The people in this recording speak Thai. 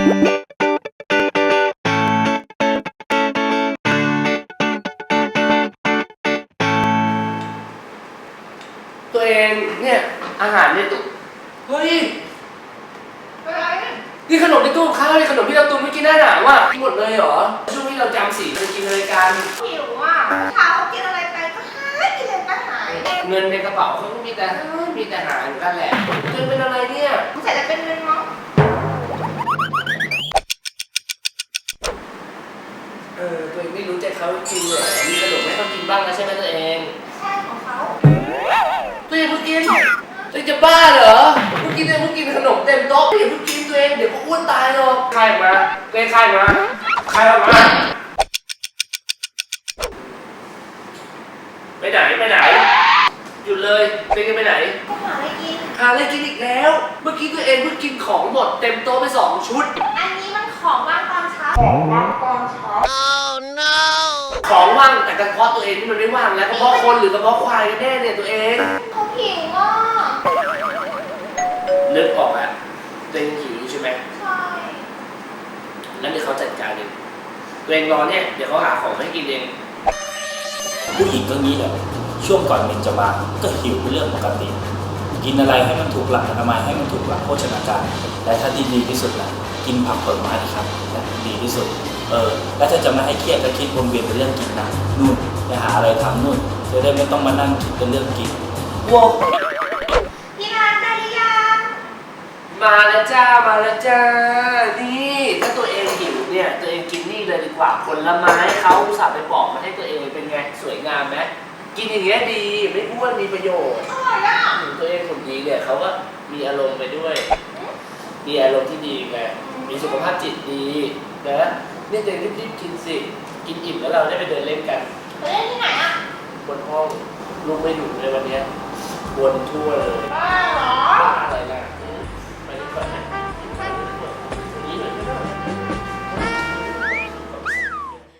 ตัวเองเนี่ยอาหารในตู้เฮ้ยอะไรนี่ขนมในตู้กับข้าวนี่ขนมที่เราตุนไม่กินหน้าหนาวอะหมดเลยเหรอ ช่วงที่เราจำสีเรากินอะไรกัน หิวอะเช้ากินอะไรไปก็หายกินอะไรก็หายเงินในกระเป๋าเขาก็มีแต่เฮ้ยมีแต่หาอยู่นั่นแหละเงินเป็นอะไรเนี่ยใส่จะเป็นเงินมั้ง องไม่รู้ใจเขาจริงเลยมีขนมให้เขากินบ้างนะใช่ไหมตัวเองใช่ของเขาตัวเองเพิ่งกินตัวเองจะบ้าเหรอเพิ่งกินเองเพิ่งกินขนมเต็มโต๊ะอย่าเพิ่งกินตัวเองเดี๋ยวก็อ้วนตายหรอกใครออกมาตัวเองใครออกมาใครออกมาไปไหนไปไหนหยุดเลยตัวเองจะไปไหนก็หาอะไรกินหาอะไรกินอีกแล้ว เมื่อกี้ตัวเองเพิ่งกินของหมดเต็มโต๊ะไปสองชุด อันนี้มันของว่างตอนเช้าของว่างตอนเช้า ของว่าง แต่กระเพาะตัวเองนี่มันไม่ว่างแล้วกระเพาะคนหรือกระเพาะควายกันแน่เนี่ยตัวเองเขาหิวอะนึกออกอะตัวเองหิวอยู่ใช่ไหมใช่แล้วเดี๋ยวเขาจัดการเองตัวเองรอเนี่ยเดี๋ยวเขาหาของให้กินเองผู้หญิงก็งี้แหละช่วงก่อนเมนจะมาก็หิวเป็นเรื่องปกติ กินอะไรให้มันถูกหลักอนามัยให้มันถูกหลักโภชนาการและถ้าที่ดีที่สุดนะกินผักผลไม้นะครับนะดีที่สุด เออแล้วถ้าจะไม่ให้เครียดก็คิดวนเวียนเป็นเรื่องกินนะนู่นไปหาอะไรทำนู่นจะได้ไม่ต้องมานั่งคิดเป็นเรื่องกินว้าวพี่นัทได้หรือยังมาแล้วจ้ามาแล้วจ้านี่ถ้าตัวเองหิวเนี่ยตัวเองกินนี่เลยดีกว่าผลไม้เขาอุตส่าห์ไปปอกมาให้ตัวเองเป็นไงสวยงามไหมกินอย่างเงี้ยดีไม่อ้วนมีประโยชน์อร่อยอะตัวเองคนดีเนี่ยเขาก็มีอารมณ์ไปด้วย มีอารมณ์ที่ดีไงมีสุขภาพจิตดี นะนี่ตัวเองรีบๆกินสิ กินอิ่มแล้วเราได้ไปเดินเล่นกันไปเล่นที่ไหนอะบนห้องลูกไม่ดุเลยวันเนี้ยวนทั่วเลยบ้า